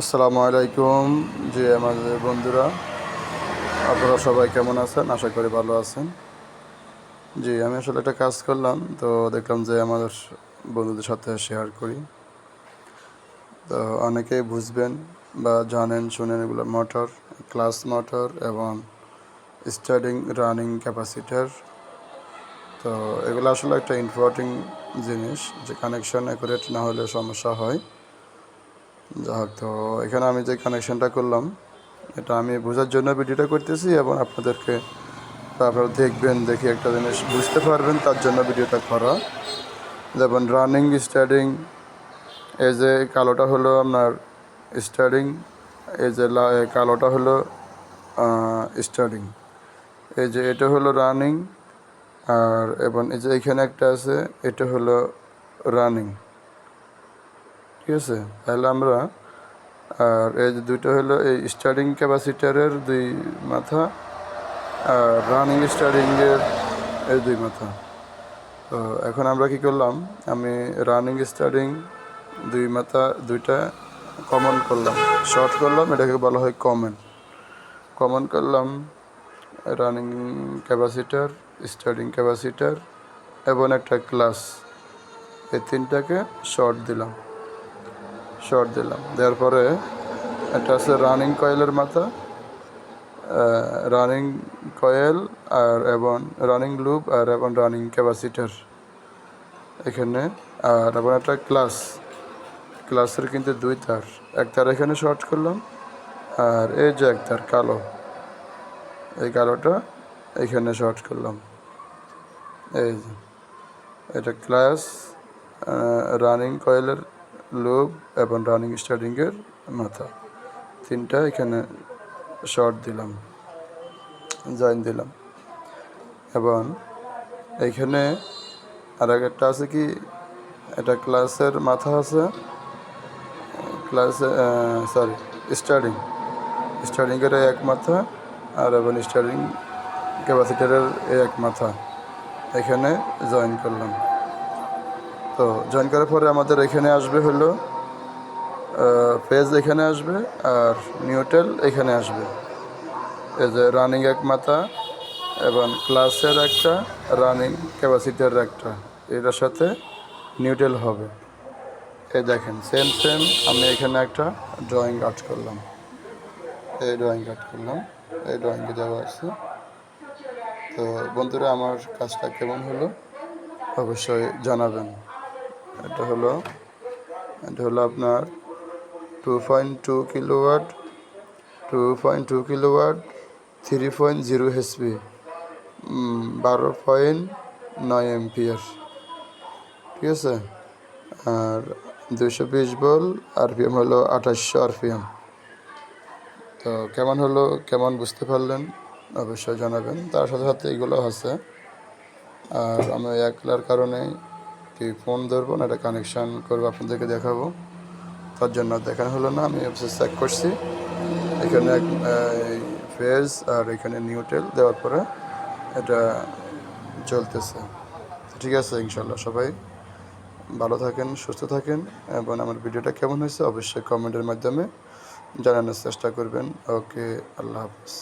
আসসালামু আলাইকুম জি আমাদের বন্ধুরা। আপনারা সবাই কেমন আছেন? আশা করি ভালো আছেন। জি, আমি আসলে একটা কাজ করলাম, তো দেখলাম যে আমাদের বন্ধুদের সাথে শেয়ার করি। তো অনেকেই বুঝবেন বা জানেন, শুনেন এগুলো মোটর ক্লাস মোটর এবং স্টার্টিং রানিং ক্যাপাসিটার তো এগুলো আসলে একটা ইম্পর্টিং জিনিস, যে কানেকশন অ্যাকুরেট না হলে সমস্যা হয়। হোক তো এখানে আমি যে কানেকশনটা করলাম, এটা আমি বোঝার জন্য ভিডিওটা করতেছি এবং আপনাদেরকে আপনারা দেখবেন, দেখি একটা জিনিস বুঝতে পারবেন, তার জন্য ভিডিওটা করা। যেমন রানিং স্টার্টিং এই যে কালোটা হলো আপনার স্টার্টিং এই যে কালোটা হলো স্টার্টিং এই যে এটা হলো রানিং আর এবং এই যে এখানে একটা আছে, এটা হলো রানিং ঠিক আছে? তাহলে আমরা, আর এই যে দুইটা হলো এই স্টার্টিং ক্যাপাসিটারের দুই মাথা, আর রানিং স্টার্টিংয়ের এই দুই মাথা। তো এখন আমরা কি করলাম? আমি রানিং স্টার্টিং দুই মাথা, দুইটা কমন করলাম। শর্ট করলাম, এটাকে বলা হয় কমন কমন করলাম রানিং ক্যাপাসিটার স্টার্টিং ক্যাপাসিটার এবং একটা ক্লাস এই তিনটাকে শর্ট দিলাম। শর্ট দিলাম দেওয়ার পরে একটা আছে রানিং কয়েলের মাথা রানিং কয়েল আর এবং রানিং লুপ আর এবং রানিং ক্যাপাসিটার এখানে। আর এবং একটা ক্লাস, ক্লাসের কিন্তু দুই তার। এক তার এখানে শর্ট করলাম আর এই যে এক তার কালো, এই কালোটা এখানে শর্ট করলাম। এই যে, এটা ক্লাস রানিং কয়েলের লুব এবং রানিং স্টার্টিংয়ের মাথা। তিনটা এখানে শর্ট দিলাম জয়েন দিলাম। এবং এইখানে আর একটা আছে কি, এটা ক্লাসের মাথা আছে ক্লাসে সরি স্টার্টিং স্টার্টিংয়ের এক মাথা আর এবং স্টার্টিং ক্যাপাসিটারের এক মাথা। এখানে জয়েন করলাম। তো জয়েন করার পরে আমাদের এখানে আসবে হলো পেজ এখানে আসবে আর নিউটেল এখানে আসবে। এই যে রানিং এক মাথা এবং ক্লাসের একটা রানিং ক্যাপাসিটার একটা, এটার সাথে নিউটেল হবে। এই দেখেন সেম সেম আমি এখানে একটা ড্রয়িং আর্ট করলাম। এই ড্রয়িং আর্ট করলাম, এই ড্রয়িংয়ে দেওয়া আছে। তো বন্ধুরা, আমার কাজটা কেমন হলো? অবশ্যই জানাবেন। এটা হলো এটা হলো আপনার two point two kilowatt two point two kilowatt three point zero HP বারো পয়েন্ট নয় এমপিয়ার ঠিক আছে? আর দুশো বিশ বল আরপিএম হলো আঠাশশো আরপিএম তো কেমন হলো, কেমন বুঝতে পারলেন? অবশ্যই জানাবেন। তার সাথে সাথে এগুলো আছে। আর আমি একলার কারণে কি ফোন ধরবো না এটা কানেকশান করব আপনাদেরকে দেখাবো। তার জন্য দেখানো হলো না, আমি চেক করছি। এখানে এক ফেজ আর এখানে নিউটেল দেওয়ার পরে এটা চলতেছে। ঠিক আছে ইনশাল্লাহ সবাই ভালো থাকেন, সুস্থ থাকেন এবং আমার ভিডিওটা কেমন হয়েছে অবশ্যই কমেন্টের মাধ্যমে জানানোর চেষ্টা করবেন। ওকে, আল্লাহ হাফিজ।